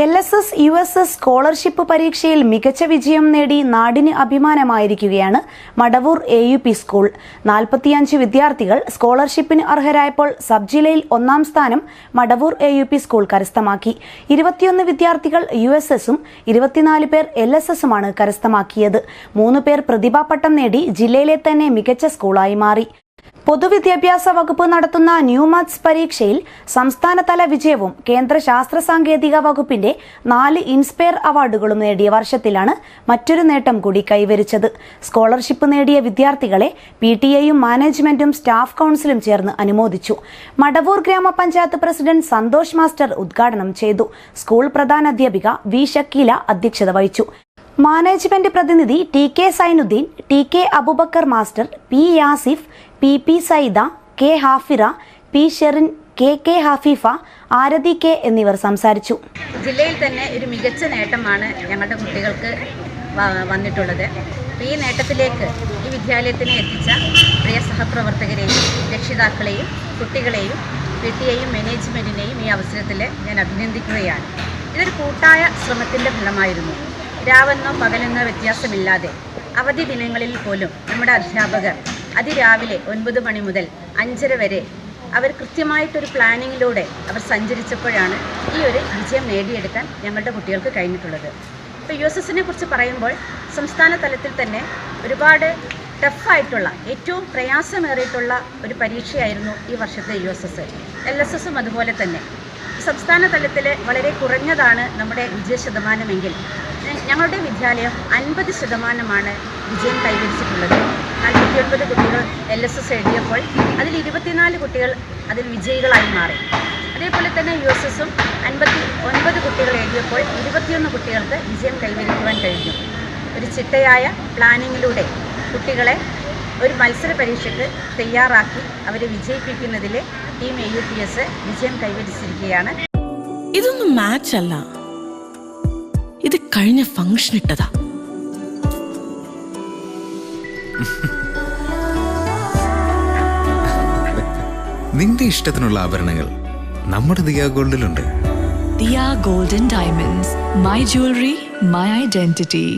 L S S U S S scholarship പരീക്ഷയിൽ മികച്ച വിജയം നേടി നാടിന് അഭിമാനമായിരിക്കുകയാണ് Madavoor A U P school. നാൽപ്പത്തിയഞ്ച് വിദ്യാർത്ഥികൾ സ്കോളർഷിപ്പിന് അർഹരായപ്പോൾ സബ് ജില്ലയിൽ ഒന്നാം സ്ഥാനം Madavoor A U P school കരസ്ഥമാക്കി. ഇരുപത്തിയൊന്ന് വിദ്യാർത്ഥികൾ യു എസ് എസും ഇരുപത്തിനാല് പേർ എൽ എസ് എസുമാണ് കരസ്ഥമാക്കിയത്. മൂന്ന് പേർ പ്രതിഭാപട്ടം നേടി ജില്ലയിലെ തന്നെ മികച്ച സ്കൂളായി മാറി. പൊതുവിദ്യാഭ്യാസ വകുപ്പ് നടത്തുന്ന ന്യൂ മാത്സ് പരീക്ഷയിൽ സംസ്ഥാനതല വിജയവും കേന്ദ്ര ശാസ്ത്ര സാങ്കേതിക വകുപ്പിന്റെ നാല് ഇൻസ്പയർ അവാർഡുകളും നേടിയ വർഷത്തിലാണ് മറ്റൊരു നേട്ടം കൂടി കൈവരിച്ചത്. സ്കോളർഷിപ്പ് നേടിയ വിദ്യാർത്ഥികളെ പി ടി എയും മാനേജ്മെന്റും സ്റ്റാഫ് കൌൺസിലും ചേർന്ന് അനുമോദിച്ചു. മടവൂർ ഗ്രാമപഞ്ചായത്ത് പ്രസിഡന്റ് സന്തോഷ് മാസ്റ്റർ ഉദ്ഘാടനം ചെയ്തു. സ്കൂൾ പ്രധാനാധ്യാപിക വി ഷക്കീല അധ്യക്ഷത വഹിച്ചു. മാനേജ്മെന്റ് പ്രതിനിധി T K Sainuddin T K Abubacker master P Yasif P P Saida K Hafira P Sherin K K Hafifa Arathi K എന്നിവർ സംസാരിച്ചു. ജില്ലയിൽ തന്നെ ഒരു മികച്ച നേട്ടമാണ് ഞങ്ങളുടെ കുട്ടികൾക്ക് വന്നിട്ടുള്ളത്. ഈ നേട്ടത്തിലേക്ക് ഈ വിദ്യാലയത്തിനെ എത്തിച്ച പ്രിയ സഹപ്രവർത്തകരെയും രക്ഷിതാക്കളെയും കുട്ടികളെയും പി മാനേജ്മെന്റിനെയും ഈ അവസരത്തിൽ ഞാൻ അഭിനന്ദിക്കുകയാണ്. ഇതൊരു കൂട്ടായ ശ്രമത്തിന്റെ ഫലമായിരുന്നു. രാവെന്നോ പകലെന്നോ വ്യത്യാസമില്ലാതെ. അവധി ദിനങ്ങളിൽ പോലും നമ്മുടെ അധ്യാപകർ അതിരാവിലെ ഒൻപത് മണി മുതൽ അഞ്ചര വരെ അവർ കൃത്യമായിട്ടൊരു പ്ലാനിങ്ങിലൂടെ അവർ സഞ്ചരിച്ചപ്പോഴാണ് ഈ ഒരു വിജയം നേടിയെടുക്കാൻ ഞങ്ങളുടെ കുട്ടികൾക്ക് കഴിഞ്ഞിട്ടുള്ളത്. ഇപ്പോൾ യു എസ് എസിനെ കുറിച്ച് പറയുമ്പോൾ സംസ്ഥാന തലത്തിൽ തന്നെ ഒരുപാട് ടഫായിട്ടുള്ള ഏറ്റവും പ്രയാസമേറിയിട്ടുള്ള ഒരു പരീക്ഷയായിരുന്നു ഈ വർഷത്തെ U S S. L S എസും അതുപോലെ തന്നെ. സംസ്ഥാന തലത്തിൽ വളരെ കുറഞ്ഞതാണ് നമ്മുടെ വിജയ ശതമാനമെങ്കിൽ. ഞങ്ങളുടെ വിദ്യാലയം അൻപത് ശതമാനമാണ് വിജയം കൈവരിച്ചിട്ടുള്ളത്. നാൽപ്പത്തിയൊൻപത് കുട്ടികൾ എൽ എസ് എസ് എഴുതിയപ്പോൾ അതിൽ ഇരുപത്തിനാല് കുട്ടികൾ അതിൽ വിജയികളായി മാറി. അതേപോലെ തന്നെ യു എസ് എസും അൻപത്തി ഒൻപത് കുട്ടികൾ എഴുതിയപ്പോൾ ഇരുപത്തിയൊന്ന് കുട്ടികൾക്ക് വിജയം കൈവരിക്കുവാൻ കഴിഞ്ഞു. ഒരു ചിട്ടയായ പ്ലാനിങ്ങിലൂടെ കുട്ടികളെ ഒരു മത്സര പരീക്ഷയ്ക്ക് തയ്യാറാക്കി അവരെ വിജയിപ്പിക്കുന്നതിൽ team A U P S വിജയം കൈവരിച്ചിരിക്കുകയാണ്. ഇതൊന്നും മാച്ച് അല്ല. ഇത് കഴിഞ്ഞ ഫംഗ്ഷൻ ഇട്ടതാ. നിന്റെ ഇഷ്ടത്തിനുള്ള ആഭരണങ്ങൾ നമ്മുടെ Diya ഗോൾഡിലുണ്ട്. Diya golden diamonds my jewellery my identity.